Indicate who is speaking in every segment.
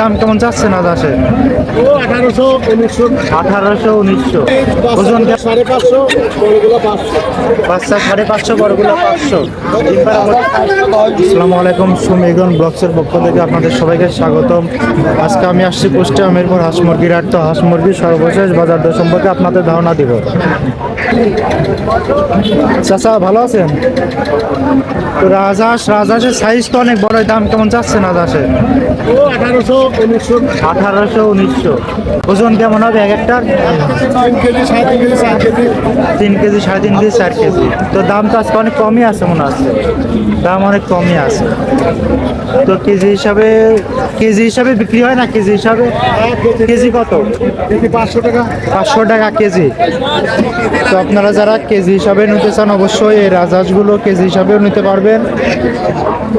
Speaker 1: দাম কেমন যাচ্ছে না যাচ্ছে?
Speaker 2: আঠারোশো উনিশশো।
Speaker 1: আঠারোশো উনিশশো ওজন
Speaker 2: সাড়ে পাঁচশো বড়গুলো পাঁচশো।
Speaker 1: বাচ্চা সাড়ে পাঁচশো বড়গুলো পাঁচশো। আসসালামু আলাইকুম সুমেগন ব্লগসের পক্ষ থেকে আপনাদের সবাইকে স্বাগতম। আজকে আমি আসছি কুষ্টিয়া মিরপুর হাঁস মুরগির হাট। তো হাঁস মুরগির সর্বশেষ বাজার দর সম্পর্কে আপনাদের ধারণা দিব। চাচা, ভালো আছেন? তো রাজহাঁস, রাজহাঁসের সাইজ তো অনেক বড়, দাম কেমন যাচ্ছে রাজহাঁসের?
Speaker 2: আঠারোশো, উনিশশো।
Speaker 1: আঠারোশো উনিশশো ওজন কেমন হবে এক একটা
Speaker 2: তিন কেজি, সাড়ে তিন কেজি, চার কেজি।
Speaker 1: তো দাম তো আজকে অনেক কমই আছে মনে হচ্ছে। দাম অনেক কমই আছে। তো কেজি হিসাবে কেজি হিসাবে বিক্রি হয় না, কেজি হিসাবে? কেজি কত?
Speaker 2: কেজি পাঁচশো টাকা
Speaker 1: পাঁচশো টাকা কেজি। তো আপনারা যারা কেজি হিসাবে নিতে চান, অবশ্যই এই রাজহাঁসগুলো কেজি হিসাবেও নিতে পারবেন।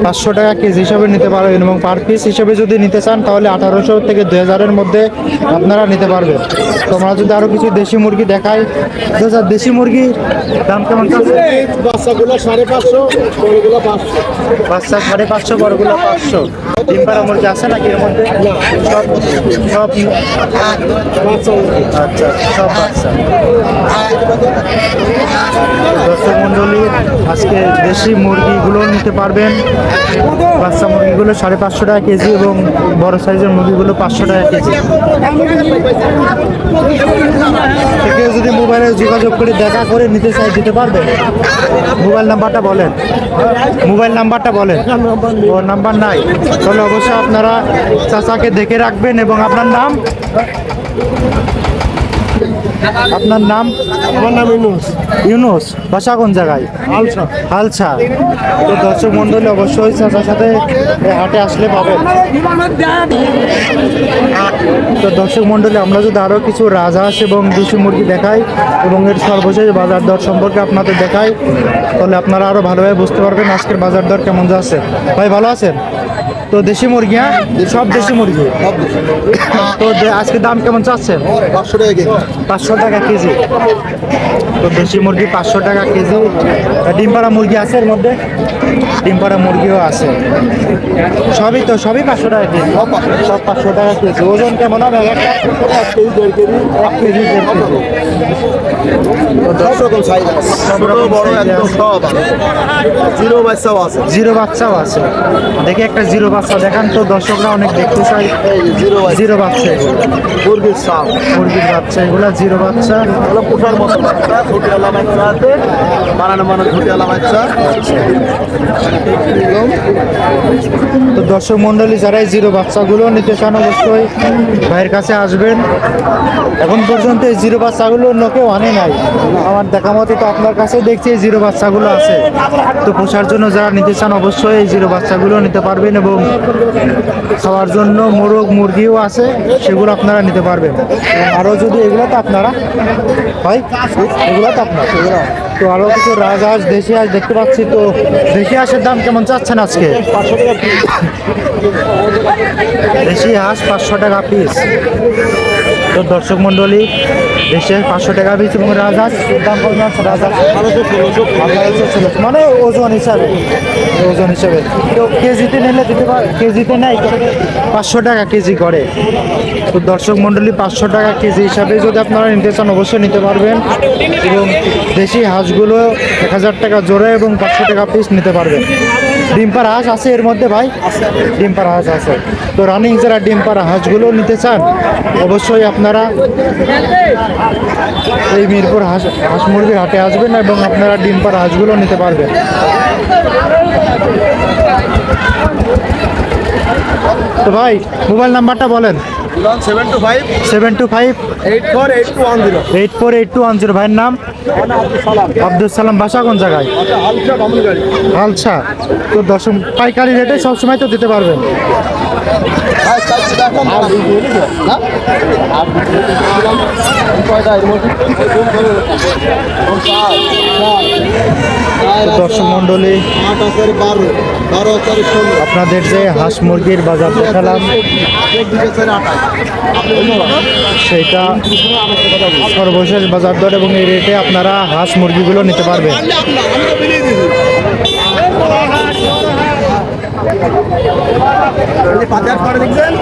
Speaker 1: পাঁচশো টাকা কেজি হিসাবে নিতে পারবেন এবং পার পিস হিসেবে যদি নিতে চান, তাহলে আঠারোশো থেকে দুই হাজারের মধ্যে আপনারা নিতে পারবেন। তো আমরা যদি আরও কিছু দেশি মুরগি দেখাই স্যার দেশি মুরগির দাম কেমন
Speaker 2: বাচ্চাগুলো সাড়ে পাঁচশো
Speaker 1: বাচ্চা সাড়ে পাঁচশো বড়গুলো পাঁচশো। ডিম পাড়া মুরগি আছে নাকি এর মধ্যে? সব সব আচ্ছা সব বাচ্চা। দর্শক মন্ডলী আজকে দেশি মুরগিগুলো নিতে পারবেন। বাচ্চা মুরগিগুলো সাড়ে পাঁচশো টাকা কেজি এবং বড় সাইজের মুরগিগুলো পাঁচশো টাকা কেজি। যদি যোগাযোগ করে দেখা করে নিতে চাই, দিতে পারবে? মোবাইল নাম্বারটা বলেন। মোবাইল নাম্বারটা বলেন। ও নাম্বার নাই। তাহলে অবশ্যই আপনারা চাচাকে দেখে রাখবেন এবং আপনার নাম? আপনার নাম?
Speaker 2: আমার নাম ইউনুস।
Speaker 1: ইউনুস বাসা কোন জায়গায়?
Speaker 2: আলসা
Speaker 1: হালছা তো দর্শক মন্ডলী অবশ্যই চাচার সাথে হাটে আসলে পাবেন। তো দর্শক মন্ডলী আমরা যদি আরও কিছু রাজহাঁস এবং দেশি মুরগি দেখাই এবং এর সর্বশেষ বাজার দর সম্পর্কে আপনাদের দেখাই তাহলে আপনারা আরও ভালোভাবে বুঝতে পারবেন আজকের বাজার দর কেমন যাচ্ছে। ভাই ভালো আছেন? তো দেশি মুরগি হ্যাঁ? সব দেশি মুরগি। তো আজকে দাম কেমন চাচ্ছে?
Speaker 2: পাঁচশো টাকা কেজি।
Speaker 1: পাঁচশো টাকা কেজি। তো দেশি মুরগি পাঁচশো টাকা কেজি। ডিম পাড়া মুরগি আছে এর মধ্যে? ডিম পাড়া মুরগিও আছে। সবই তো সবই পাঁচশো টাকা কেজি। সব পাঁচশো টাকা। কেজি। ওজন কেমন হবে? এক
Speaker 2: কেজি দেড় কেজি
Speaker 1: এক কেজি দেড় কেজি।
Speaker 2: সব রকম সাইজ আছে। ছোট বড় একদম সব জিরো বাচ্চাও আছে।
Speaker 1: জিরো বাচ্চাও আছে। দেখে একটা জিরো বাচ্চা দেখান তো দর্শকরা অনেক দেখতে চাই
Speaker 2: এই জিরো বাচ্চা
Speaker 1: জিরো বাচ্চা এগুলো।
Speaker 2: মুরগির সাপ।
Speaker 1: মুরগির বাচ্চা এগুলো জিরো বাচ্চা।
Speaker 2: পোষার মতো বাচ্চা ঝুটিওয়ালা বাচ্চা আছে। বানানো বানানো ঝুটিওয়ালা বাচ্চা।
Speaker 1: তো দর্শক মন্ডলী যারা এই জিরো বাচ্চাগুলো নিতে চান অবশ্যই ভাইয়ের কাছে আসবেন। এখন পর্যন্ত এই জিরো বাচ্চাগুলো কেউ আনে নাই। আমার দেখা মতো তো আপনার কাছে দেখছি এই জিরো বাচ্চাগুলো আছে। তো পোষার জন্য যারা নিতে চান অবশ্যই এই জিরো বাচ্চাগুলো নিতে পারবেন এবং খাওয়ার জন্য মোরগ, মুরগিও আছে, সেগুলো আপনারা নিতে পারবেন। আরও যদি এগুলো তো আপনারা হয়? এগুলো তো আপনার। তো আরও কিছু রাজহাঁস দেশি হাঁস দেখতে পাচ্ছি, তো দেশি হাঁসের দাম কেমন চাচ্ছেন আজকে? দেশি হাঁস পাঁচশো টাকা পিস তো দর্শক মণ্ডলী দেশে পাঁচশো টাকা পিস এবং রাজহাঁস দাম মানে ওজন হিসাবে ওজন হিসাবে। তো কেজিতে নিলে দিতে পার, কেজিতে নেয় পাঁচশো টাকা কেজি করে। তো দর্শক মণ্ডলী, পাঁচশো টাকা কেজি হিসাবে যদি আপনারা নিতে চান, অবশ্যই নিতে পারবেন। এবং দেশি হাঁসগুলো এক হাজার টাকা জোড়া এবং পাঁচশো টাকা পিস নিতে পারবেন। ডিম্পার হাঁস আছে এর মধ্যে ভাই? ডিম্পার হাঁস আছে। তো রানিং যারা ডিম্পার হাঁসগুলো নিতে চান, অবশ্যই আপনারা এই মিরপুর হাঁস হাঁস মুরগির হাটে আসবেন এবং আপনারা ডিম্পার হাঁসগুলো নিতে পারবেন। তো ভাই মোবাইল নাম্বারটা বলেন।
Speaker 2: Seven two five
Speaker 1: seven two five
Speaker 2: eight four eight two one zero
Speaker 1: eight four eight two one zero ভাইয়ের নাম? আব্দুল সালাম বাসা কোন জায়গায়?
Speaker 2: গাড়ি।
Speaker 1: আচ্ছা তো দশম পাইকারি রেটে সবসময় তো দিতে পারবেন। তো দর্শক
Speaker 2: ষোলো
Speaker 1: আপনাদের যে হাঁস মুরগির বাজার দেখালাম সেটা সর্বশেষ বাজার দর এবং এই রেটে আপনারা হাঁস মুরগিগুলো নিতে পারবেন।
Speaker 2: পাঁচ হাজার দেখছেন